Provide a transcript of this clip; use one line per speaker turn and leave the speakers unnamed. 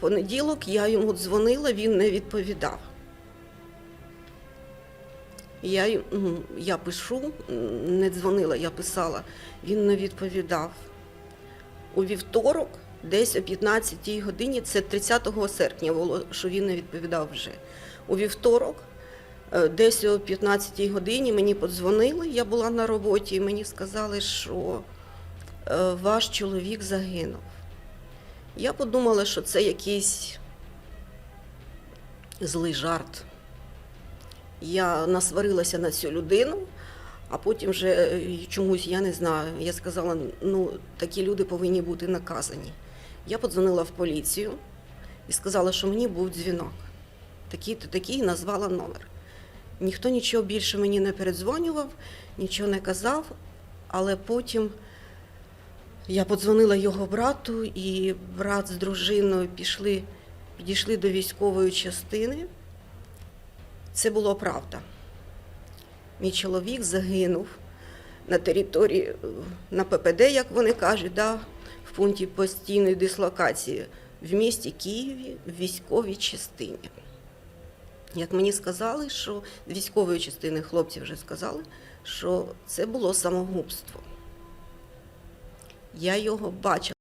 понеділок я йому дзвонила, він не відповідав. Я, ну, я пишу, не дзвонила, я писала, він не відповідав. У вівторок, десь о 15-й годині, це 30 серпня було, що він не відповідав вже. У вівторок, е, десь о 15-й годині мені подзвонили, я була на роботі, і мені сказали, що е, ваш чоловік загинув. Я подумала, що це якийсь злий жарт. Я насварилася на цю людину, а потім вже е, чомусь я не знаю. Я сказала, ну такі люди повинні бути наказані. Я подзвонила в поліцію і сказала, що мені був дзвінок. Такий-то такий назвала номер. Ніхто нічого більше мені не передзвонював, нічого не казав, але потім я подзвонила його брату, і брат з дружиною пішли, підійшли до військової частини. Це було правда. Мій чоловік загинув на території, на ППД, як вони кажуть, да, в пункті постійної дислокації в місті Києві в військовій частині. Як мені сказали, що з військової частини хлопці вже сказали, що це було самогубство. Я його бачила.